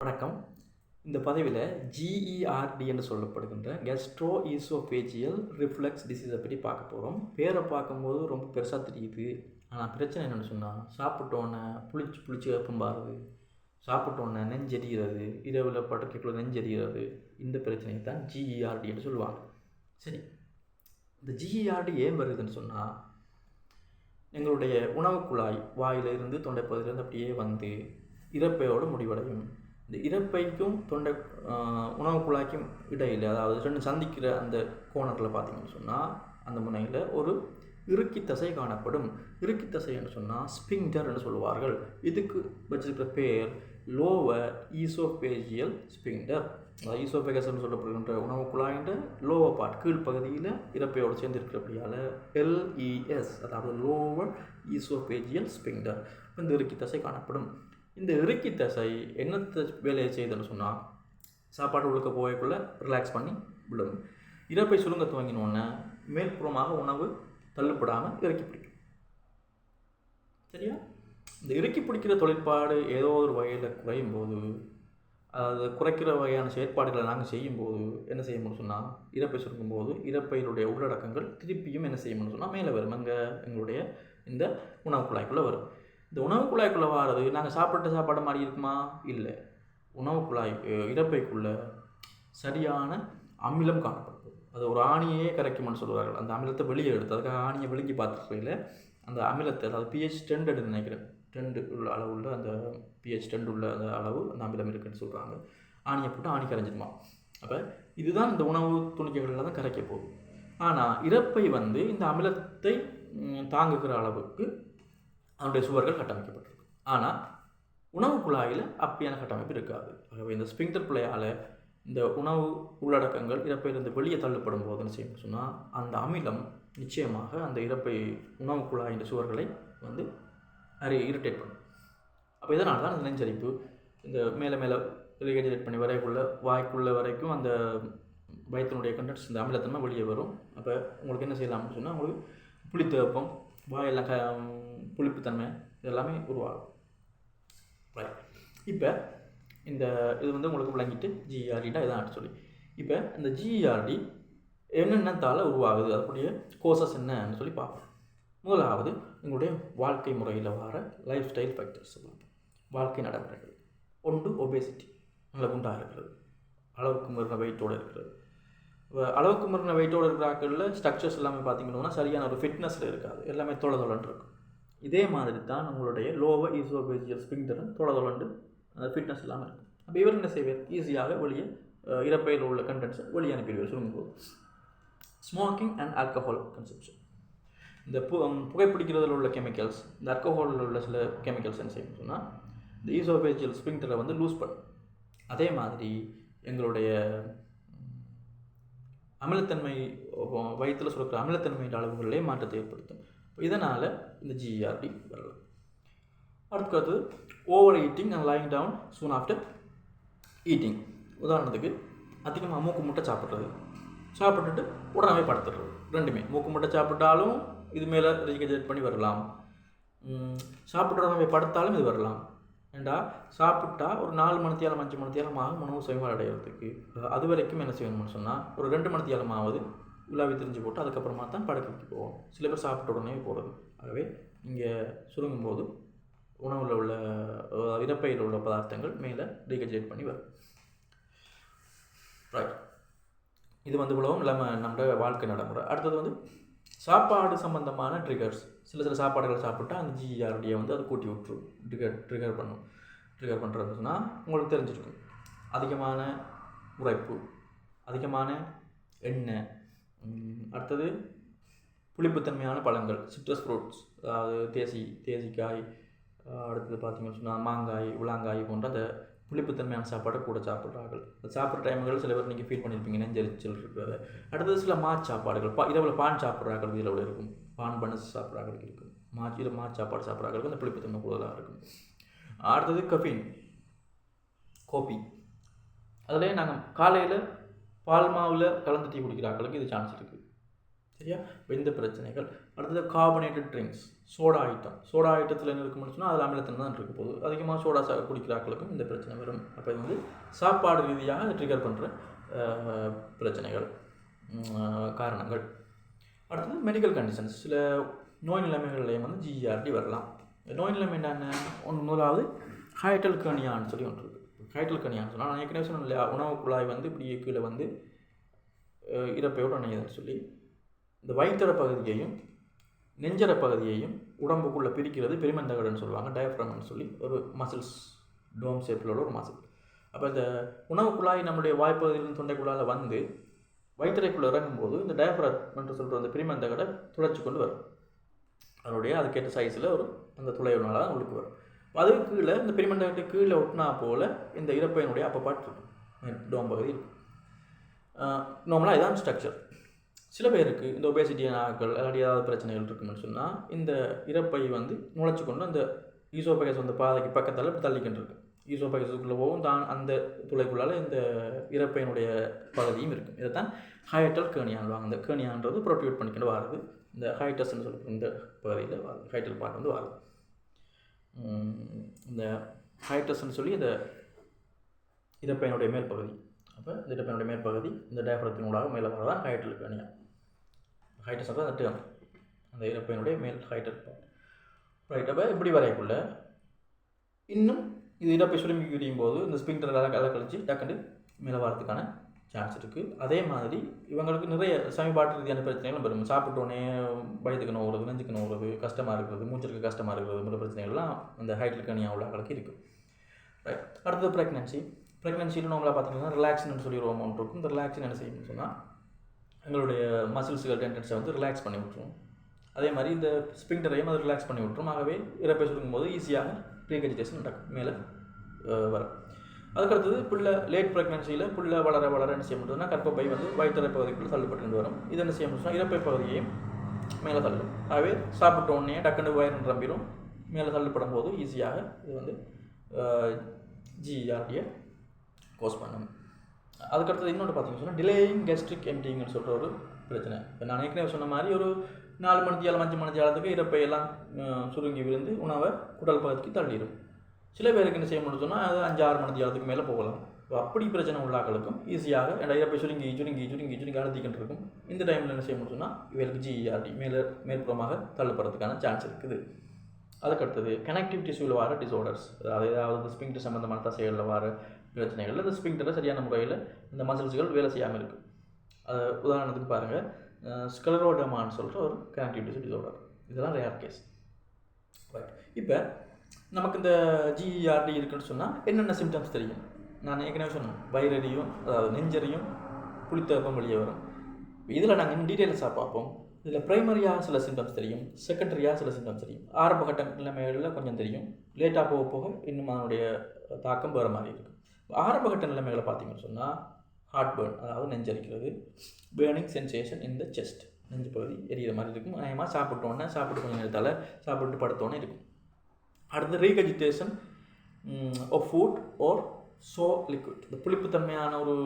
வணக்கம். இந்த பதவியில் ஜிஇஆர்டி என்று சொல்லப்படுகின்ற கெஸ்ட்ரோ ஈசோபேஜியல் ரிஃப்ளெக்ஸ் டிசீஸை பற்றி பார்க்க போகிறோம் பேரை பார்க்கும்போது ரொம்ப பெருசாக தெரியுது. ஆனால் பிரச்சனை என்னென்னு சொன்னால் சாப்பிட்டோன்னே புளிச்சு புளிச்சு வெப்பம்பாருது சாப்பிட்டோன்னே நெஞ்செறிகிறது இரவில் படுக்கைக்குள்ள நெஞ்செறிகிறது இந்த பிரச்சனையை தான் ஜிஇஆர்டி என்று சொல்லுவாங்க. சரி. இந்த ஜிஇஆர்டி ஏன் வருதுன்னு சொன்னால் எங்களுடைய உணவு குழாய் வாயிலிருந்து தொண்டைப்பகுதியிலேருந்து அப்படியே வந்து இறப்பையோடு முடிவடையும். இந்த இறப்பைக்கும் தொண்டை உணவு குழாய்க்கும் இடையில் அதாவது ரெண்டு சந்திக்கிற அந்த கோணத்தில் பார்த்தீங்கன்னு சொன்னால் அந்த முனையில் ஒரு இறுக்கி தசை காணப்படும். இறுக்கி தசை என்று சொன்னால் ஸ்பிங்டர் என்று சொல்லுவார்கள். இதுக்கு வச்சிருக்கிற பேர் லோவர் ஈசோபேஜியல் ஸ்பிங்டர் அதாவது ஈசோபேகஸ்ன்னு சொல்லப்படுகின்ற உணவு குழாயின்ற லோவர் பார்ட் கீழ்ப்பகுதியில் இறப்பையோடு சேர்ந்து இருக்கிறபடியால் எல்இஎஸ் அதாவது லோவர் ஈசோபேஜியல் ஸ்பிங்டர் இந்த இறுக்கி தசை காணப்படும். இந்த இறுக்கி தசை என்னத்தை வேலையை செய்யுதுன்னு சொன்னால் சாப்பாடு உழுக்க போகக்குள்ள ரிலாக்ஸ் பண்ணி விடும் இறப்பை சுருங்க துவங்கினோடனே மேற்புறமாக உணவு தள்ளுப்படாமல் இறக்கி பிடிக்கும். சரியா? இந்த இறுக்கி பிடிக்கிற தொழிற்பாடு ஏதோ ஒரு வகையில் குறையும் போது அது குறைக்கிற வகையான செயற்பாடுகளை நாங்கள் செய்யும்போது என்ன செய்யணும்னு சொன்னால் இறப்பை சுருக்கும் போது இறப்பையினுடைய உள்ளடக்கங்கள் திருப்பியும் என்ன செய்யணும்னு சொன்னால் மேலே வரும். அங்கே எங்களுடைய இந்த உணவு குழாய்க்குள்ளே வரும். இந்த உணவு குழாய்க்குள்ளே வாரது நாங்கள் சாப்பிட்ட சாப்பாடு மாதிரி இருக்குமா? இல்லை. உணவு குழாய் இறப்பைக்குள்ளே இறப்பைக்குள்ள சரியான அமிலம் காணப்படுது. அது ஒரு ஆணியே கரைக்கும்னு சொல்லுவார்கள். அந்த அமிலத்தை வெளியே எடுத்து அதுக்காக ஆணியை விழுங்கி பார்த்துருக்கையில் அந்த அமிலத்தை அதாவது பிஹெச் டென் எடுத்து நினைக்கிறேன். டெண்டு உள்ள அளவு உள்ள அந்த பிஹெச் டென் உள்ள அந்த அளவு அந்த அமிலம் இருக்குன்னு சொல்கிறாங்க ஆணியை போட்டு ஆணி கரைஞ்சிடுமா? அப்போ இதுதான் இந்த உணவு துணிக்கைகளில் தான் கரைக்க போகுது. ஆனால் இறப்பை வந்து இந்த அமிலத்தை தாங்குகிற அளவுக்கு அதனுடைய சுவர்கள் கட்டமைக்கப்பட்டிருக்கு ஆனால் உணவு குழாயில் அப்படியான கட்டமைப்பு இருக்காது. ஆகவே இந்த ஸ்பிங்டர் குழாயால் இந்த உணவு உள்ளடக்கங்கள் இறப்பையிலிருந்து வெளியே தள்ளப்படும் போது என்ன செய்யணும் சொன்னால் அந்த அமிலம் நிச்சயமாக அந்த இறப்பை உணவு குழாயின் சுவர்களை வந்து நிறைய இரிட்டேட் பண்ணும். அப்போ இதனால் தான் அந்த நெஞ்சரிப்பு இந்த மேலே மேலே ரிகேஜரேட் பண்ணி வரைக்குள்ள வாய்க்குள்ள வரைக்கும் அந்த பயத்தினுடைய கண்டென்ட்ஸ் இந்த அமிலத்தன்மை வெளியே வரும். அப்போ உங்களுக்கு என்ன செய்யலாம்னு சொன்னால் உங்களுக்கு புளித்த வாயெல்லாம் க புளிப்புத்தன்மை இதெல்லாமே உருவாகும். ரைட் இப்போ இந்த இது வந்து உங்களுக்கு விளங்கிட்டு ஜிஆர்டினா இதான் சொல்லி. இப்போ இந்த ஜிஆர்டி என்னென்னத்தால் உருவாகுது? அதுக்குடைய கோர்சஸ் என்னன்னு சொல்லி பார்ப்போம். முதலாவது எங்களுடைய வாழ்க்கை முறையில் வர லைஃப் ஸ்டைல் ஃபேக்டர்ஸ் பார்ப்போம். வாழ்க்கை நடைமுறைகள். ஒன்று ஒபேசிட்டி நல்ல குண்டாக இருக்கிறது. அளவுக்கு மீறின வெயிட்டோடு இருக்கிறது. அளவுக்கு மீறின வெயிட்டோடு இருக்கிற ஆட்களில் ஸ்ட்ரக்சர்ஸ் எல்லாமே பார்த்தீங்கன்னா சரியான ஒரு ஃபிட்னஸில் இருக்காது. எல்லாமே தொலை தொலைன்னு இருக்கும். இதே மாதிரி தான் உங்களுடைய லோவர் ஈசோபேஜியல் ஸ்பிங்டரும் தொலை அந்த ஃபிட்னஸ் இல்லாமல் இருக்கும் அப்போ இவர் என்ன செய்வார்? ஈஸியாக வெளியே இறப்பையில் உள்ள கண்டென்ட்ஸை வெளியே அனுப்பிடுவார் சொல்லும்போது ஸ்மோக்கிங் அண்ட் ஆல்கஹால் கன்சப்ஷன் இந்த பு புகைப்பிடிக்கிறதுல உள்ள கெமிக்கல்ஸ் இந்த ஆல்கஹாலில் உள்ள சில கெமிக்கல்ஸ் என்ன செய்யணும்னு சொன்னால் இந்த ஈசோபேஜியல் ஸ்பிங்டரை வந்து லூஸ் பண்ணும் அதே மாதிரி எங்களுடைய அமிலத்தன்மை வயிற்றில் சுரக்கிற அமிலத்தன்மையின் அளவுகளிலே மாற்றத்தை ஏற்படுத்தும். இதனால் இந்த ஜிஆர்டி வரலாம். அடுத்தது overeating and lying down soon after eating உதாரணத்துக்கு அதிகமாக மூக்கு முட்டை சாப்பிட்றது. சாப்பிட்டுட்டு உடனே படுத்துடுறது ரெண்டுமே. மூக்கு முட்டை சாப்பிட்டாலும் இது மேலே ரீகஜரேட் பண்ணி வரலாம். ம், உடனே படுத்தாலும் இது வரலாம். ஏண்டா? சாப்பிட்டா ஒரு நாலு மணித்தியாலம் அஞ்சு மணித்தியாலம் ஆகும் உணவு சுயமாக அடையிறதுக்கு. அது வரைக்கும் என்ன செய்யணும்னு சொன்னால் ஒரு ரெண்டு மணித்தியாலமாவது உலாவி தெரிஞ்சு போட்டு அதுக்கப்புறமா தான் படுக்கைக்கு போவோம். சில பேர் சாப்பிட்ட உடனே போகிறது ஆகவே இங்கே சுருங்கும் போது உணவில் உள்ள இறப்பையில் உள்ள பதார்த்தங்கள் மேலே டீகஜேட் பண்ணி வரும். ரைட் இது வந்து இவ்வளவும் இல்லாமல் நம்மளோட வாழ்க்கை நடைமுறை. அடுத்தது வந்து சாப்பாடு சம்பந்தமான ட்ரிகர்ஸ் சில சில சாப்பாடுகளை சாப்பிட்டா அந்த ஜிஆர்டியை வந்து அதை கூட்டி விட்டுரும் ட்ரிகர் ட்ரிகர் பண்ணும். ட்ரிகர் பண்ணுறதுன்னா உங்களுக்கு தெரிஞ்சிருக்கும். அதிகமான உரைப்பு அதிகமான எண்ணெய் அடுத்தது புளிப்புத்தன்மையான பழங்கள் சிட்ரஸ் ஃப்ரூட்ஸ் அதாவது தேசி தேசிக்காய் அடுத்தது பார்த்தீங்கன்னு சொன்னால் மாங்காய் உலாங்காய் போன்ற அந்த புளிப்புத்தன்மையான சாப்பாடை கூட சாப்பிட்றார்கள். சாப்பிட்ற டைம்கள் சில பேர் நீங்கள் ஃபீல் பண்ணியிருப்பீங்க நெஞ்சரிச்சல் இருக்கிறது அடுத்தது சில மாச் சாப்பாடுகள் பா இரவில் பான் சாப்பிட்றார்கள் இதில் இருக்கும்? பான் பனஸ் சாப்பிட்றாங்களுக்கு இருக்கும். மாச் இது மாச் சாப்பாடு சாப்பிட்றாங்களுக்கு அந்த புளிப்புத்தன்மை கூடுதலாக இருக்கும். அடுத்தது கஃபீன் கோபி அதிலே நாங்கள் காலையில் பால் மாவில் கலந்து டீ குடிக்கிறாங்களுக்கு இது சான்ஸ் இருக்குது சரியா? இந்த பிரச்சனைகள். அடுத்தது carbonated drinks soda item soda ஐட்டத்தில் என்ன இருக்கும்னு சொன்னால் அதில் அமிலத்தன் தான் இருக்க போகுது. அதிகமாக சோடா சா குடிக்கிறாக்களுக்கும் இந்த பிரச்சனை வரும். அப்போ இது வந்து சாப்பாடு ரீதியாக அதை ட்ரிகர் பண்ணுற பிரச்சனைகள் காரணங்கள். அடுத்தது மெடிக்கல் கண்டிஷன்ஸ் சில நோய் நிலைமைகள்லையும் வந்து ஜிஆர்டி வரலாம். நோய் நிலைமை என்னென்ன? ஒன்று முதலாவது ஹைட்டல் கனியான்னு சொல்லி ஒன்று இருக்குது ஹைட்டல் கனியான்னு சொன்னால் நான் ஏற்கனவே சொன்னேன் இல்லையா உணவு குழாய் வந்து இப்படி கீழே வந்து இறப்பையோடு அணையுதுன்னு சொல்லி இந்த வயிற்றுற பகுதியையும் நெஞ்சர பகுதியையும் உடம்புக்குள்ளே பிரிக்கிறது பெருமந்தகடன்னு சொல்லுவாங்க டயஃப்ரம்னு சொல்லி ஒரு மசில்ஸ் டோம் ஷேப்பில் உள்ள ஒரு மசில் அப்போ இந்த உணவு குழாய் நம்முடைய வாய்ப்பகுதியிலிருந்து தொண்டைக்குள்ளால் வந்து வயிற்றுக்குள்ளே இறங்கும்போது இந்த டயஃப்ரம் சொல்கிற அந்த பெருமந்தகடை துளைச்சி கொண்டு வரும். அதனுடைய அதுக்கேற்ற சைஸில் ஒரு அந்த துளையினால தான் உள்ளுக்கு வரும். அதுக்கு கீழே இந்த பெருமண்டகத்தை கீழே ஒட்டினா போல் இந்த இறப்பையினுடைய அப்பப்பாட்டு இருக்கும். டோம் பகுதி இருக்கும். நார்மலாக இதான் ஸ்ட்ரக்சர் சில பேருக்கு இந்த ஒபேசிட்டியான ஆட்கள் இல்லாட்டி ஏதாவது பிரச்சனைகள் இருக்குன்னு சொன்னால் இந்த இறப்பை வந்து நுழைச்சி கொண்டு அந்த ஈசோபகஸ் அந்த பாதைக்கு பக்கத்தால் இப்படி தள்ளிக்கிட்டு இருக்கு ஈசோபகஸுக்குள்ளே போகும் தான் அந்த துளைக்குள்ளால் இந்த இறப்பையினுடைய பகுதியும் இருக்கும். இதை தான் ஹைட்டல் கேணியான்வாங்க அந்த கேணியான்றது ப்ரொட்யூட் பண்ணிக்கிட்டு வாருது. இந்த ஹைட்டஸ்ன்னு சொல்லி இந்த பகுதியில் வருது. ஹைட்டல் பார்ட் வந்து வருது. இந்த ஹைட்ரஸ்ன்னு சொல்லி இந்த இதப்பையனுடைய மேல் பகுதி அப்போ இந்த இடப்பையனுடைய மேல் பகுதி இந்த டயஃப்ரத்தினூடாக மேலே வரதான் ஹைட்டல் ஹைட்ரஸ் தான் அந்த டேர்ம் அந்த இடப்பையனுடைய மேல் ஹைட்டல் ரைட் அப்போ இப்படி வரையக்குள்ள இன்னும் இது இடப்பை சுரும்பி விரியும் போது இந்த ஸ்பிங்டர் கலை கலை கழிச்சு டக்குன்னு மேலே வரதுக்கான சான்ஸ் இருக்குது அதே மாதிரி இவங்களுக்கு நிறைய சமீபாட்டு ரீதியான பிரச்சனைகளும் வரும் சாப்பிட்டோன்னே வயதுக்கு நோவுறது நெஞ்சுக்கு ஓடுறது கஷ்டமாக இருக்கிறது மூச்சிற்கு கஷ்டமாக இருக்கிறது போன்ற பிரச்சனைகள்லாம் இந்த ஹைட்டில் உள்ள உள்ளவங்களுக்கு இருக்குது ரைட் அடுத்தது ப்ரெக்னன்சி ப்ரெக்னன்சியில் நம்மளா பார்த்தீங்கன்னா ரிலாக்ஸ்னு சொல்லி ஒரு அமௌண்ட் இருக்கும். இந்த ரிலாக்ஸின் என்ன செய்யணும்னு சொன்னால் எங்களுடைய மசில்ஸுகள் டென்டன்ஸை வந்து ரிலாக்ஸ் பண்ணி விட்ருவோம் அதே மாதிரி இந்த ஸ்பிங்டரையும் அது ரிலாக்ஸ் பண்ணி விட்ரும் ஆகவே இறப்பை சுருங்கும் போது ஈஸியாக ப்ரீகஜிடேஷன் நடக்கும். மேலே வரும். அதுக்கடுத்தது பிள்ளை லேட் ப்ரெக்னன்சியில் பிள்ளை வளர வளர என்ன செய்ய முடியுதுன்னா கற்பப்பை வந்து வயிற்றுறை பகுதிக்குள்ளே தள்ளப்பட்டு வரும். இது என்ன செய்ய முடியும்னா இறப்பை பகுதியையும் மேலே தள்ளும். ஆகவே சாப்பிட்ட உடனே டக்குன்னு வயிறு நிரம்பிடும் மேலே தள்ளப்படும் போது ஈஸியாக இது வந்து ஜிஆர்டியை கோஸ் பண்ணும். அதுக்கடுத்தது இன்னொன்று பார்த்தீங்கன்னு சொன்னால் டிலேயிங் கெஸ்ட்ரிக் எம்டிங்னு சொல்கிற ஒரு பிரச்சனை. இப்போ நான் ஏற்கனவே சொன்ன மாதிரி ஒரு நாலு மணி நேரம் அஞ்சு மணி நேரத்துக்கு இறப்பையெல்லாம் சுருங்கி விழுந்து உணவை குடல் பகுதிக்கு தள்ளிடும் சில பேருக்கு என்ன செய்ய முடியும் சொன்னால் அது அஞ்சு ஆறு மணி நேரத்துக்கு மேலே போகலாம். இப்போ அப்படி பிரச்சனை உள்ளாக்களுக்கும் ஈஸியாக ரெண்டாயிரம் இறப்பை சுருங்கி சுருங்கி சுருங்கி சுருங்கி அழுத்திக்கிட்டு இருக்கும். இந்த டைமில் என்ன செய்ய முடியும் சொன்னால் இவருக்கு ஜிஇஆர்டி மேலே மேற்புறமாக தள்ளப்படுறதுக்கான சான்ஸ் இருக்குது. அதுக்கடுத்தது கனெக்டிவிட்டிஸ் உள்ள வர டிஸ்ஆர்டர்ஸ் அதாவது ஏதாவது ஸ்பிங்டர் சம்மந்தமான தசைகளில் வர பிரச்சனைகள் இந்த ஸ்பிங்டரை சரியான முறையில் இந்த மசில்ஸ்கள் வேலை செய்யாமல் இருக்குது அது உதாரணத்துக்கு பாருங்கள் ஸ்கலரோடமான்னு சொல்கிற ஒரு கனெக்டிவ் டிஷ்யூ இதெல்லாம் ரேர் கேஸ் ரைட் இப்போ நமக்கு இந்த ஜிஆர்டி இருக்குன்னு சொன்னால் என்னென்ன சிம்டம்ஸ் தெரியும்? நான் ஏற்கனவே சொன்னேன். வயிறறியும் அதாவது நெஞ்சறியும் புளித்தப்பம் வெளியே வரும். இதில் நாங்கள் இன்னும் டீட்டெயில்ஸாக பார்ப்போம். இதில் ப்ரைமரியாக சில சிம்டம்ஸ் தெரியும். செகண்டரியாக சில சிம்டம்ஸ் தெரியும். ஆரம்ப கட்ட நிலைமைகளில் கொஞ்சம் தெரியும். லேட்டாக போக போக இன்னும் அதனுடைய தாக்கம் வேறு மாதிரி இருக்கும் ஆரம்ப கட்ட நிலைமைகளை பார்த்தீங்கன்னு சொன்னால் ஹார்ட் பேர்ன் அதாவது நெஞ்சரிக்கிறது burning sensation in the chest நெஞ்சு பகுதி எரியிற மாதிரி இருக்கும். நியாயமாக சாப்பிட்டோன்னே சாப்பிட்டு கொஞ்சம் நேரத்தால் சாப்பிட்டு படுத்தோன்னே இருக்கும். அடுத்து regurgitation of food or sour liquid இந்த புளிப்புத்தன்மையான ஒரு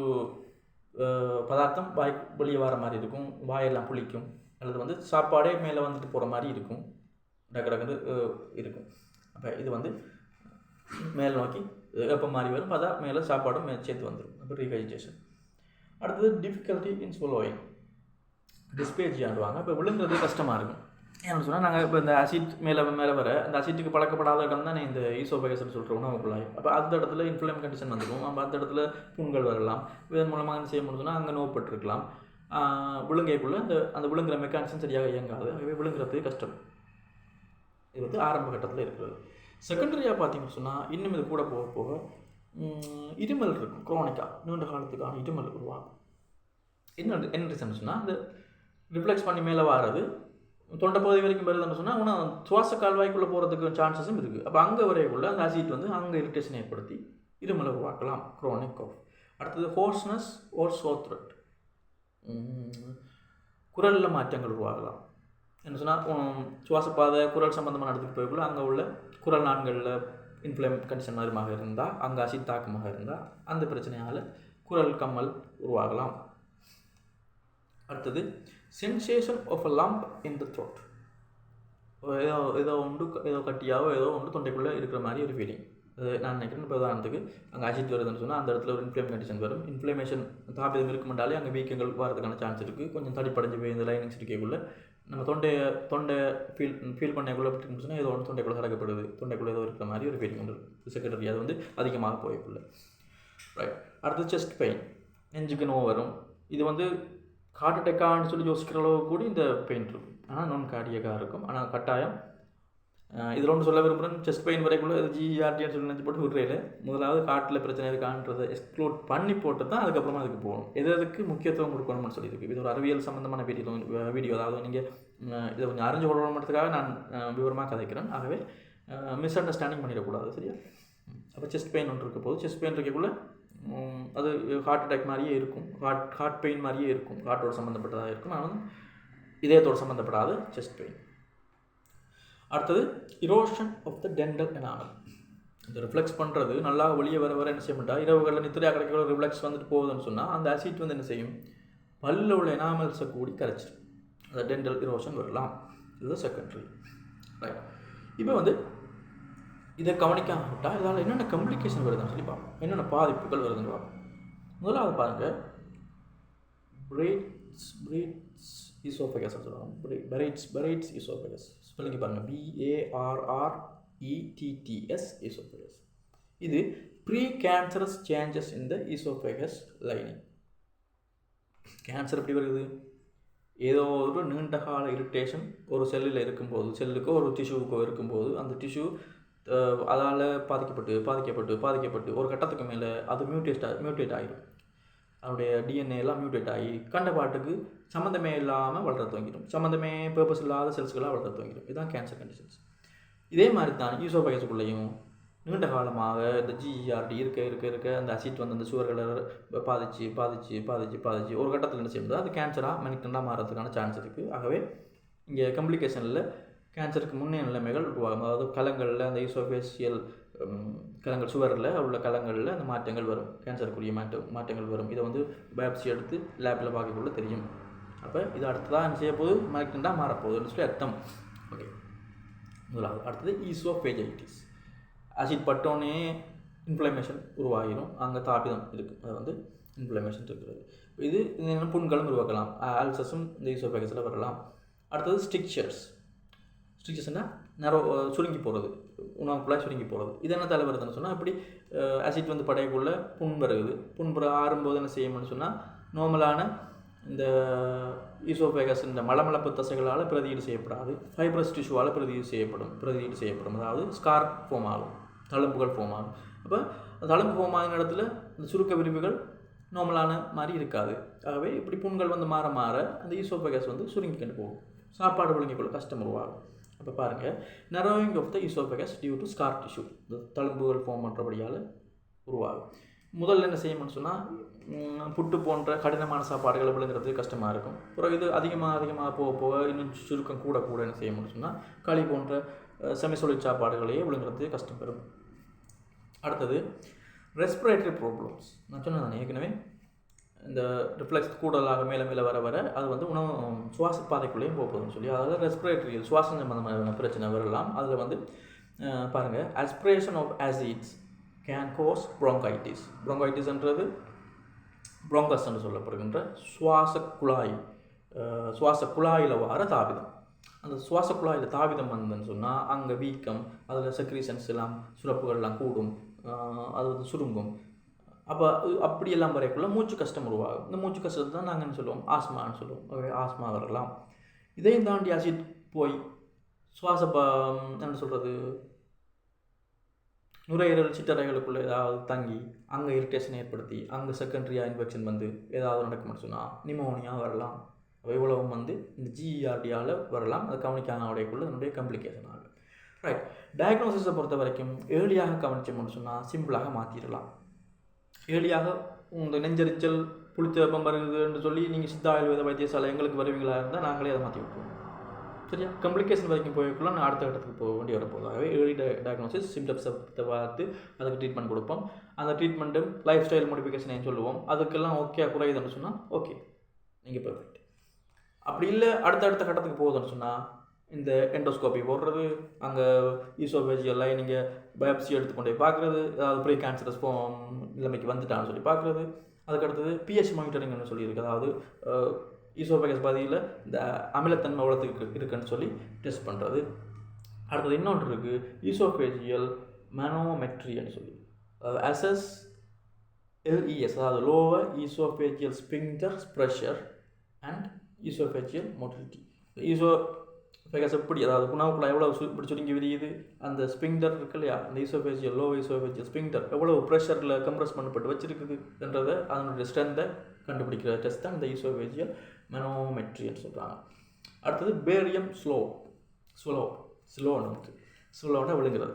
பதார்த்தம் வாய் வெளியே வர மாதிரி இருக்கும். வாயெல்லாம் புளிக்கும். அல்லது வந்து சாப்பாடே மேலே வந்துட்டு போகிற மாதிரி இருக்கும். டக்கு டக்குன்னு இருக்கும். அப்போ இது வந்து மேல் நோக்கி எப்போ மாறி வரும். பார்த்தா மேலே சாப்பாடும் மே சேர்த்து வந்துடும் அப்போ ரீகஜிடேஷன் அடுத்தது டிஃபிகல்ட்டி இன் swallowing. டிஸ்பேஜியாண்டுவாங்க இப்போ விழுங்குறது கஷ்டமாக இருக்கும். என்ன சொன்னால் நாங்கள் இப்போ இந்த அசிட் மேலே மேலே வர அந்த அசிட்டுக்கு பழக்கப்படாத இடம் தானே இந்த ஈசோபகஸ்ன்னு சொல்கிற உணவு குழாய். அப்போ அந்த இடத்துல இன்ஃப்ளேம் கண்டிஷன் வந்துடும் அப்போ அந்த இடத்துல புண்கள் வரலாம். இதன் மூலமாக என்ன செய்ய முடியும்னா அங்கே நோய்பட்டிருக்கலாம் விழுங்கைக்குள்ளே அந்த அந்த விழுங்குற மெக்கானிசம் சரியாக இயங்காது. ஆகவே விழுங்குறது கஷ்டம். இது வந்து ஆரம்ப கட்டத்தில் இருக்கிறது. செகண்டரியாக பார்த்தீங்கன்னு சொன்னால் இன்னும் இது கூட போக போக இருமல் இருக்கும். குரோனிக்கா நீண்ட காலத்துக்கான இருமல் உருவாகும். என்ன என்ன ரீசன் சொன்னால் அந்த ரிஃப்ளெக்ஸ் பண்ணி மேலே வாரது தொண்டை பகுதி வரைக்கும் வருதுன்னு சொன்னால் ஆனால் சுவாச கால்வாய்க்குள்ளே போகிறதுக்கு சான்சஸும் இருக்குது அப்போ அங்கே வரைக்குள்ள அந்த அசிட் வந்து அங்கே இரிட்டேஷன் ஏற்படுத்தி இருமலை உருவாக்கலாம் குரோனிக் காஃப் அடுத்தது ஹோர்ஸ்னஸ் ஓர் சோத்ரட் குரலில் மாற்றங்கள் உருவாகலாம். என்ன சொன்னால் சுவாசப்பாதை குரல் சம்மந்தமான இடத்துக்கு போய்க்குள்ள அங்கே உள்ள குரல் நான்களில் இன்ஃப்ளேம் கண்டிஷன் மாதிரிமாக இருந்தால் அங்கே அசிட் தாக்கமாக இருந்தால் அந்த பிரச்சனையால் குரல் கம்மல் உருவாகலாம். அடுத்தது sensation of a lump in the throat ஏதோ ஏதோ ஒன்று ஏதோ கட்டியாவோ ஏதோ ஒன்று தொண்டைக்குள்ளே இருக்கிற மாதிரி ஒரு ஃபீலிங் அது நான் நினைக்கிறேன் இப்போ உதாரணத்துக்கு அங்கே அஜித் வருதுன்னு சொன்னால் அந்த இடத்துல ஒரு இன்ஃப்ளேம் கண்டிஷன் வரும். இன்ஃப்ளமேஷன் தாபிதம் இருக்குமெண்டாலே அங்கே வீக்கங்கள் வரதுக்கான சான்ஸ் இருக்குது கொஞ்சம் தடிப்படைஞ்சு போய் இந்த லைனிங்ஸ் இருக்கக்குள்ளே நம்ம தொண்டையை தொண்டை ஃபீல் ஃபீல் பண்ணக்குள்ளே அப்படின்னு சொன்னால் ஏதோ ஒன்று தொண்டைக்குள்ளே சடக்கப்படுது. தொண்டைக்குள்ளே ஏதோ இருக்கிற மாதிரி ஒரு ஃபீலிங் ஒன்று செக்ரட்டரி அது வந்து அதிகமாக போயக்குள்ள. ரைட் அடுத்து செஸ்ட் பெயின் நெஞ்சுக்கு நோவு வரும். இது வந்து ஹார்ட் அட்டாக்கான்னு சொல்லி யோசிக்கிற அளவு கூட இந்த பெயின் இருக்கும். ஆனால் நான் கார்டியக்காக இருக்கும். ஆனால் கட்டாயம் இதில் ஒன்று சொல்ல விரும்புகிறேன். செஸ்ட் பெயின் வரைக்குள்ள ஜிஆர்டின்னு சொல்லி நினச்சி போட்டு விடுறையில் முதலாவது காட்டில் பிரச்சனை இருக்கான்றதை எக்ஸ்ப்ளோர் பண்ணி போட்டு தான் அதுக்கப்புறமா அதுக்கு போகணும். எது எதுக்கு முக்கியத்துவம் கொடுக்கணும்னு சொல்லியிருக்கு. இது ஒரு அறிவியல் சம்மந்தமான வீடியோ வீடியோ அதாவது நீங்கள் இதை கொஞ்சம் அறிஞ்சு கொள்ளணுன்றதுக்காக நான் விவரமாக கதைக்கிறேன். ஆகவே மிஸ் அண்டர்ஸ்டாண்டிங் பண்ணிடக்கூடாது. சரியா? அப்போ செஸ்ட் பெயின் ஒன்று இருக்க போது செஸ்ட் பெயின் இருக்கக்குள்ளே அது ஹார்ட் அட்டாக் மாதிரியே இருக்கும். ஹார்ட் ஹார்ட் பெயின் மாதிரியே இருக்கும். ஹார்ட்டோட சம்மந்தப்பட்டதாக இருக்கும். ஆனால் இதயத்தோடு சம்மந்தப்படாத செஸ்ட் பெயின் அடுத்தது erosion of the dental enamel இந்த ரிஃப்ளெக்ஸ் பண்ணுறது நல்லா வெளியே வர வர என்ன செய்ய மாட்டா? இரவுகளில் நித்திரையாக கிடைக்கிற ரிஃப்ளெக்ஸ் வந்துட்டு போகுதுன்னு சொன்னால் அந்த அசிட் வந்து என்ன செய்யும்? பல்லில் உள்ள எனாமல்ஸை கூடி கரைச்சிடும் அந்த டென்டல் இரோஷன் வரலாம். இதுதான் செகண்ட்ரி ரைட் இப்போ வந்து இதை கவனிக்காம விட்டால் இதால் என்னென்ன கம்ப்ளிகேஷன் வருதுன்னு சொல்லி பார்ப்போம். என்னென்ன பாதிப்புகள் வருதுன்னு பார்ப்போம். முதலாவது பாருங்கள் பிரேட்ஸ் பிரேட்ஸ் இசோஃபகஸ் சொல்லுவாங்க. பெரைட்ஸ் பெரைட்ஸ் இசோஃபகஸ் ஸ்பெல்லிங் பாருங்கள் பிஏஆர்ஆர்இடிடிஎஸ் இசோஃபகஸ் இது precancerous changes in the oesophagus lining cancer எப்படி வருது? ஏதோ ஒரு நீண்ட கால இரிட்டேஷன் ஒரு செல்லில் இருக்கும்போது செல்லுக்கோ ஒரு டிஷ்யூக்கோ இருக்கும்போது அந்த டிஷ்யூ அதால் பாதிக்கப்பட்டு பாதிக்கப்பட்டு பாதிக்கப்பட்டு ஒரு கட்டத்துக்கு மேலே அது மியூட்டேஸ்ட் மியூட்டேட் ஆகிடும் அதனுடைய டிஎன்ஏ எல்லாம் மியூட்டேட் ஆகி கண்ட பாட்டுக்கு சம்மந்தமே இல்லாமல் வளர துவங்கிடும். சம்மந்தமே பர்பஸ் இல்லாத செல்ஸ்களாக வளர துவங்கிடும். இதுதான் கேன்சர் கண்டிஷன்ஸ் இதே மாதிரி தான் ஈசோபயசுக்குள்ளேயும் நீண்ட காலமாக இந்த ஜிஇஆர்டி இருக்க இருக்க இருக்க அந்த அசிட் வந்து அந்த சுவர்களை பாதிச்சு பாதிச்சு பாதிச்சு பாதிச்சு ஒரு கட்டத்தில் என்ன செய்யும்போது அது கேன்சராக மெனிக்டனாக மாறதுக்கான சான்ஸ் இருக்குது ஆகவே இங்கே கம்ப்ளிகேஷனில் கேன்சருக்கு முன்னே நிலைமைகள் உருவாகும். அதாவது கலங்களில் அந்த ஈசோஃபேஷியல் கலங்கள் சுவரில் உள்ள கலங்களில் அந்த மாற்றங்கள் வரும். கேன்சருக்குரிய மாற்ற மாற்றங்கள் வரும். இதை வந்து பயாப்சி எடுத்து லேப்பில் பார்க்கக்குள்ள தெரியும். அப்போ இது அடுத்ததாக என்ன செய்ய போது மெனிக்டனாக மாறப்போகுதுன்னு சொல்லி அர்த்தம். ஓகே முதலாவது. அடுத்தது ஈசோஃபேஜைட்டிஸ் ஆசிட் பட்டோன்னே இன்ஃப்ளமேஷன் உருவாகிடும். அங்கே தாபிதம் இருக்குது அது வந்து இன்ஃப்ளமேஷன் இருக்கிறது. இது புண்களும் உருவாக்கலாம். ஆல்சஸும் இந்த ஈசோஃபேகஸில் வரலாம். அடுத்தது ஸ்டிக்சர்ஸ் ஸ்டிச்சஸ்னால் நிற சுருங்கி போகிறது உணவுக்குள்ளாக சுருங்கி போகிறது இது என்ன தலை வருதுன்னு சொன்னால் இப்படி அசிட் வந்து படையக்குள்ளே புண் வருகுது புண் ஆறும்போது என்ன செய்யணும்னு சொன்னால் நார்மலான இந்த ஈசோபேகஸ் இந்த மலமளப்பு தசைகளால் பிரதியீடு செய்யப்படாது. ஃபைப்ரஸ் டிஷ்யூவால் பிரதியீடு செய்யப்படும். பிரதியீடு செய்யப்படும். அதாவது ஸ்கார் ஃபோம் ஆகும். தழும்புகள் ஃபோம் ஆகும். அப்போ தழும்பு ஃபோம் ஆகின இடத்துல இந்த சுருக்க விரிவுகள் நார்மலான மாதிரி இருக்காது. ஆகவே இப்படி புண்கள் வந்து மாற மாற அந்த ஈசோபேகஸ் வந்து சுருங்கிக்கிட்டு போகும். சாப்பாடு விழுங்கிக்கொள்ள கஷ்டம் உருவாகும். அப்போ பாருங்கள் narrowing of the oesophagus due to scar tissue இந்த தழும்புகள் ஃபார்ம் பண்ணுறபடியால் உருவாகும். முதல்ல என்ன செய்யணும்னு சொன்னால் புட்டு போன்ற கடினமான சாப்பாடுகளை விழுங்குறது கஷ்டமாக இருக்கும். பிறகு இது அதிகமாக அதிகமாக போக போக இன்னும் சுருக்கம் கூட கூட என்ன செய்யணும்னு சொன்னால் களி போன்ற செமிசொலிட் சாப்பாடுகளையே விழுங்குறது கஷ்டம் பெறும். அடுத்தது ரெஸ்பிரேட்டரி ப்ராப்ளம்ஸ் நான் சொன்னேன் ஏற்கனவே? இந்த ரிஃப்ளெக்ஸ் கூடுதலாக மேலே மேலே வர வர அது வந்து உணவு சுவாச பாதைக்குள்ளேயும் போக போகுதுன்னு சொல்லி அதாவது ரெஸ்பிரேட்டரி சுவாசம் சம்பந்தமான பிரச்சனை வரலாம். அதில் வந்து பாருங்கள் aspiration of acids can cause bronchitis ப்ரோங்கைட்டிஸ்ன்றது bronchus என்று சொல்லப்படுகின்ற சுவாச குழாய் சுவாச குழாயில் வர தாவிதம். அந்த சுவாச குழாயில் தாவிதம் வந்ததுன்னு சொன்னால் அங்கே வீக்கம் அதில் செக்ரீஷன்ஸ் எல்லாம் சுரப்புகள்லாம் கூடும் அது வந்து சுருங்கும். அப்போ அப்படியெல்லாம் வரைக்குள்ள மூச்சு கஷ்டம் உருவாகும். இந்த மூச்சு கஷ்டத்தை தான் நாங்கள் என்ன சொல்லுவோம். ஆஸ்மான்னு சொல்லுவோம். ஆஸ்மா வரலாம். இதையும் தாண்டி அசிட் போய் சுவாச என்ன சொல்கிறது நுரையீரல் சிற்றறைகளுக்குள்ளே ஏதாவது தங்கி அங்கே இரிட்டேஷன் ஏற்படுத்தி அங்கே செகண்டரியாக இன்ஃபெக்ஷன் வந்து ஏதாவது நடக்கும்னு சொன்னால் நிமோனியா வரலாம். இவ்வளவும் வந்து இந்த ஜிஆர்டியால் வரலாம். அதை கவனிக்காத உடையக்குள்ள அதனுடைய கம்ப்ளிகேஷன் ஆகும். ரைட் டயக்னோசிஸை பொறுத்த வரைக்கும் ஏர்லியாக கவனிச்சோம்னு சொன்னால் சிம்பிளாக மாற்றிடலாம் ஏழியாக இந்த நெஞ்சரிச்சல் புளிச்ச வெப்பம் வருதுன்னு சொல்லி நீங்கள் சித்த ஆயுர்வேத வைத்தியசாலை எங்களுக்கு வருவீங்களா இருந்தால் நாங்களே அதை மாற்றி விட்டுருவோம். சரியா? கம்ப்ளிகேஷன் வரைக்கும் போய்க்குள்ள நான் அடுத்த கட்டத்துக்கு போக வேண்டிய வரப்போகுது. ஆகவே ஏர்லி டயக்னோசிஸ் சிம்டம்ஸை பார்த்து அதுக்கு ட்ரீட்மெண்ட் கொடுப்போம். அந்த ட்ரீட்மெண்ட்டும் லைஃப் ஸ்டைல் மாடிஃபிகேஷன் சொல்லுவோம். அதுக்கெல்லாம் ஓகே குறையுதுன்னு சொன்னால் ஓகே நீங்கள் பெர்ஃபெக்ட் அப்படி இல்லை அடுத்த அடுத்த கட்டத்துக்கு போகுதுன்னு சொன்னால் இந்த எண்டோஸ்கோப்பி போடுறது அங்கே ஈசோபேஜியல் லைனிங்கை பயாப்சி எடுத்துக்கொண்டு போய் பார்க்குறது அதாவது ப்ரீ கேன்சரஸ் நிலைமைக்கு வந்துட்டான்னு சொல்லி பார்க்குறது. அதுக்கடுத்தது பிஹெச் மானிட்டரிங்னு சொல்லியிருக்கு அதாவது ஈசோபேகஸ் பாதியில் இந்த அமிலத்தன்மை உலகத்துக்கு இருக்குன்னு சொல்லி டெஸ்ட் பண்ணுறது அடுத்தது இன்னொன்று இருக்குது ஈசோபேஜியல் மெனோமெட்ரின்னு சொல்லி. அசஸ் எல்இஎஸ் அதாவது lower oesophageal sphincter pressure and oesophageal motility oesophagus எப்படி அதாவது உணவுக்குள்ள எவ்வளோ இப்படி சுருங்கி விரியுது? அந்த ஸ்பிங்டர் இருக்கு இல்லையா? அந்த ஈசோபேஜியல் லோ ஈசோபேஜியல் ஸ்பிங்டர் எவ்வளோ ப்ரெஷரில் கம்ப்ரஸ் பண்ணப்பட்டு வச்சிருக்குதுன்றதை அதனுடைய ஸ்ட்ரென்த்தை கண்டுபிடிக்கிற டெஸ்ட் தான் இந்த ஈசோஃபேஜியல் மெனோமெட்ரின்னு சொல்கிறாங்க அடுத்தது பேரியம் ஸ்லோ ஸ்லோ ஸ்லோன்னு வந்து ஸ்லோன்னு விழுங்குறது.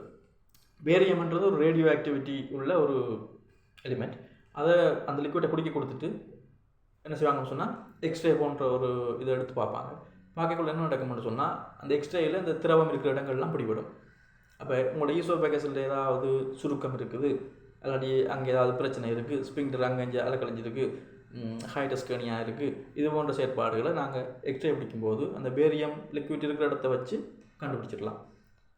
பேரியம்ன்றது ஒரு ரேடியோ ஆக்டிவிட்டி உள்ள ஒரு எலிமெண்ட் அதை அந்த லிக்விடை குடிக்க கொடுத்துட்டு என்ன செய்வாங்கன்னு சொன்னால் எக்ஸ்ரே போன்ற ஒரு இதை எடுத்து பார்ப்பாங்க. பார்க்கக்குள்ள என்ன நடக்கும்னு சொன்னால் அந்த எக்ஸ்ரேயில் இந்த திரவம் இருக்கிற இடங்கள்லாம் பிடிபடும். அப்போ உங்களோட ஈசோ பேக்கஸில் ஏதாவது சுருக்கம் இருக்குது? இல்லாட்டி அங்கே ஏதாவது பிரச்சனை இருக்குது ஸ்பிங்டர் அங்கே இங்கே அலக்கழிஞ்சிருக்கு. ஹைடஸ்கனியாக இருக்குது இது போன்ற செயற்பாடுகளை நாங்கள் எக்ஸ்ரே பிடிக்கும்போது அந்த பேரியம் லிக்விட் இருக்கிற இடத்த வச்சு கண்டுபிடிச்சிடலாம்.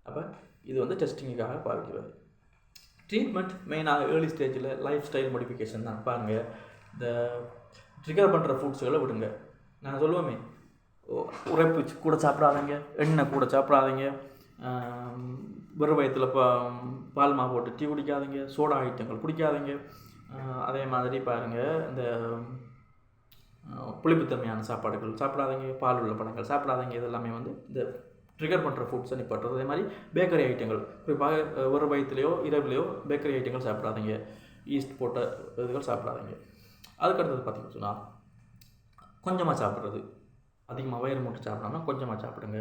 அப்போ இது வந்து டெஸ்டிங்குக்காக பாதிக்கிறது ட்ரீட்மெண்ட் மெயினாக ஏர்லி ஸ்டேஜில் லைஃப் ஸ்டைல் மாடிஃபிகேஷன் தான். பாருங்கள் இந்த ட்ரிகர் பண்ணுற ஃபுட்ஸுகளை விடுங்க. நான் சொல்லுவோமே உரைப்பு கூட சாப்பிடாதீங்க எண்ணெய் கூட சாப்பிடாதீங்க. வெறும் வயத்தில் பா பால் மா போட்டு டீ குடிக்காதீங்க சோடா ஐட்டங்கள் குடிக்காதீங்க. அதே மாதிரி பாருங்கள் இந்த புளிப்புத்தன்மையான சாப்பாடுகள் சாப்பிடாதீங்க பால் உள்ள பழங்கள் சாப்பிடாதீங்க. இதெல்லாமே வந்து இந்த ட்ரிகர் பண்ணுற ஃபுட்ஸை நிப்பாட்டுறது. அதே மாதிரி பேக்கரி ஐட்டங்கள். குறிப்பாக ஒரு வயத்துலேயோ இரவுலையோ பேக்கரி ஐட்டங்கள் சாப்பிடாதீங்க. ஈஸ்ட் போட்ட இதுகள் சாப்பிடாதீங்க. அதுக்கடுத்தது பார்த்திங்கன்னு சொன்னால் கொஞ்சமாக சாப்பிட்றது. அதிகமாக வயிறு மூட்டை சாப்பிடாம கொஞ்சமாக சாப்பிடுங்க.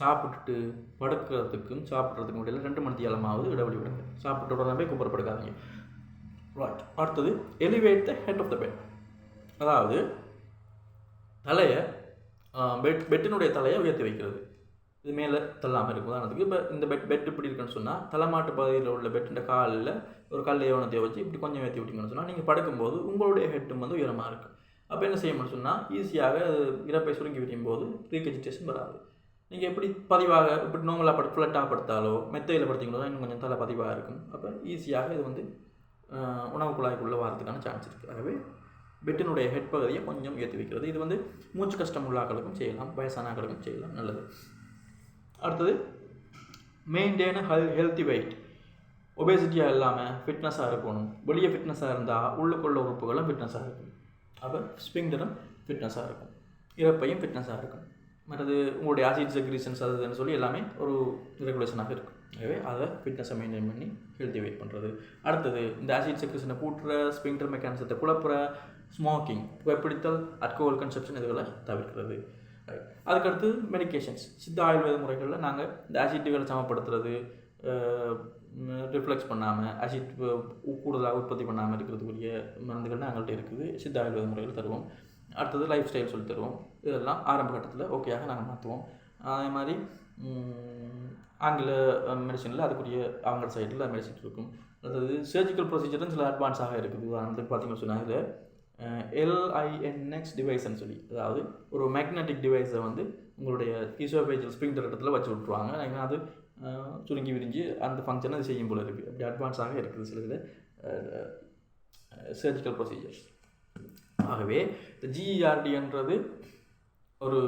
சாப்பிட்டுட்டு படுக்கிறதுக்கும் சாப்பிட்றதுக்கும் இடையில ரெண்டு மணி தியாலமாவது இடைவெளி விடுங்க. சாப்பிட்டு உடனே போய் குப்பரப்படுக்காதீங்க ரைட் அடுத்தது elevate the head of the bed அதாவது தலையை பெட் பெட்டினுடைய தலையை உயர்த்தி வைக்கிறது. இது மேலே தள்ளாமல் இருக்கும். உதாரணத்துக்கு இப்போ இந்த பெட் பெட் இப்படி இருக்குன்னு சொன்னால் தலைமாட்டு பகுதியில் உள்ள பெட்டின் காலில் ஒரு கல் ஏவனத்தை வச்சு இப்படி கொஞ்சம் ஏற்றி விட்டிங்கன்னு சொன்னால் நீங்கள் படுக்கும்போது உங்களுடைய ஹெட்டும் வந்து உயரமாக இருக்குது அப்போ என்ன செய்ய முடியும் சொன்னால் ஈஸியாக இறப்பை சுருங்கி விடும் போது ரீகஜிடேஷன் வராது. நீங்கள் எப்படி பதிவாக இப்படி நார்மலாக படு ஃப்ளட்டாக படுத்தாலோ மெத்தையில் படுத்திங்களோ இன்னும் கொஞ்சம் தலை பதிவாக இருக்கும். அப்போ ஈஸியாக இது வந்து உணவு குழாய்க்குள்ளே வரதுக்கான சான்ஸ் இருக்குது ஆகவே பெட்டினுடைய ஹெட் பகுதியை கொஞ்சம் ஏற்றி வைக்கிறது. இது வந்து மூச்சு கஷ்டம் உள்ளாக்களுக்கும் செய்யலாம் வயசானாக்களுக்கும் செய்யலாம் நல்லது. அடுத்தது மெயின்டைன் ஹெல் ஹெல்த்தி வெயிட் ஒபேசிட்டியாக இல்லாமல் ஃபிட்னஸாக இருக்கணும். வெளியே ஃபிட்னஸாக இருந்தால் உள்ளுக்குள்ள உறுப்புகளும் ஃபிட்னஸாக இருக்கும். அப்போ ஸ்பிங்டரும் ஃபிட்னஸாக இருக்கும். இறப்பையும் ஃபிட்னஸாக இருக்கும். மற்றது உங்களுடைய ஆசிட் செக்ரீஷன்ஸ் அதுன்னு சொல்லி எல்லாமே ஒரு ரெகுலேஷனாக இருக்கும். ஆகவே அதை ஃபிட்னஸை மெயின்டைன் பண்ணி ஹெல்த்தி வெயிட் பண்ணுறது அடுத்தது இந்த ஆசிட் செக்ரீஷனை கூட்டுற ஸ்பிங்டர் மெக்கானிசத்தை குழப்புற ஸ்மோக்கிங் புகைப்பிடித்தல் அல்கோஹால் கன்சப்ஷன் இதுகளை தவிர்க்கிறது. அதுக்கடுத்து மெடிக்கேஷன்ஸ் சித்த ஆயுர்வேத முறைகளில் நாங்கள் இந்த ஆசிட்டுகளை சமப்படுத்துறது ரிஃப்ளெக்ஸ் பண்ணாமல் அசிட் கூடுதலாக உற்பத்தி பண்ணாமல் இருக்கிறதுக்குரிய மருந்துகள் நாங்கள்கிட்ட இருக்குது. சித்த ஆயுர்வேத முறைகள் தருவோம். அடுத்தது லைஃப் ஸ்டைல் சொல்லி தருவோம். இதெல்லாம் ஆரம்ப கட்டத்தில் ஓகேயாக நாங்கள் மாற்றுவோம் அதே மாதிரி ஆங்கில மெடிசனில் அதுக்குரிய அவங்க சைடில் மெடிசன் இருக்கும். அதாவது சர்ஜிக்கல் ப்ரொசீஜரும் சில அட்வான்ஸாக இருக்குது. உதாரணத்துக்கு பார்த்தீங்கன்னு சொன்னால் இதில் எல்ஐஎன்எக்ஸ் டிவைஸ்ன்னு சொல்லி அதாவது ஒரு மேக்னெட்டிக் டிவைஸை வந்து உங்களுடைய ஈசோபேஜல் ஸ்பிரிங்டர் இடத்துல வச்சு விட்ருவாங்க ஏன்னா அது சுருங்கி விரிஞ்சு அந்த ஃபங்க்ஷனை அது செய்யும் போல இருக்குது அப்படி அட்வான்ஸாக இருக்குது சில சில சர்ஜிக்கல் ப்ரொசீஜர்ஸ் ஆகவே இந்த ஜிஇஆர்டின்றது ஒரு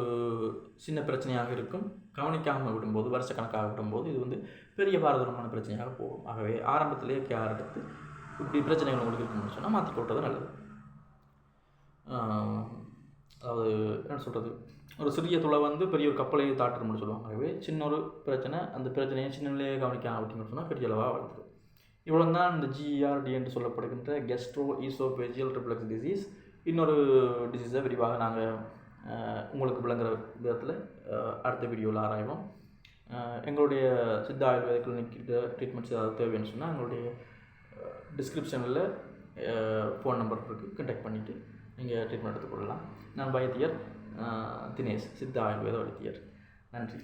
சின்ன பிரச்சனையாக இருக்கும். கவனிக்காமல் விடும்போது வருஷக்கணக்காக விடும்போது இது வந்து பெரிய பாரதூரமான பிரச்சனையாக போகும். ஆகவே ஆரம்பத்திலேயே கேர் எடுத்து இப்படி பிரச்சனைகள் உங்களுக்கு இருக்குன்னு சொன்னால் மாற்றி நல்லது அதாவது என்ன சொல்கிறது ஒரு சிறிய துளை வந்து பெரிய ஒரு கப்பலை தாட்டுறோம்னு சொல்லுவாங்க. ஆகவே சின்ன ஒரு பிரச்சனை அந்த பிரச்சனையை சின்னலேயே கவனிக்கலாம் அப்படின்னு சொன்னால் பெரிய அளவாக வளர்த்துடும் இவ்வளோ தான் இந்த ஜிஆர்டி என்று சொல்லப்படுகின்ற கெஸ்ட்ரோ ஈசோபேஜியல் ரிப்ளக்ஸ் டிசீஸ் இன்னொரு டிசீஸை விரிவாக நாங்கள் உங்களுக்கு விளங்குற விதத்தில் அடுத்த வீடியோவில் ஆராய்வோம். எங்களுடைய சித்த ஆயுர்வேத கிளினிக் ட்ரீட்மெண்ட்ஸ் ஏதாவது தேவைன்னு சொன்னால் எங்களுடைய டிஸ்கிரிப்ஷனில் ஃபோன் நம்பர் இருக்குது கண்டெக்ட் பண்ணிவிட்டு நீங்கள் ட்ரீட்மெண்ட் எடுத்துக்கொள்ளலாம் நான் வைத்தியர் தினேஷ் சித்தா ஆயுர்வேத வைத்தியர் நன்றி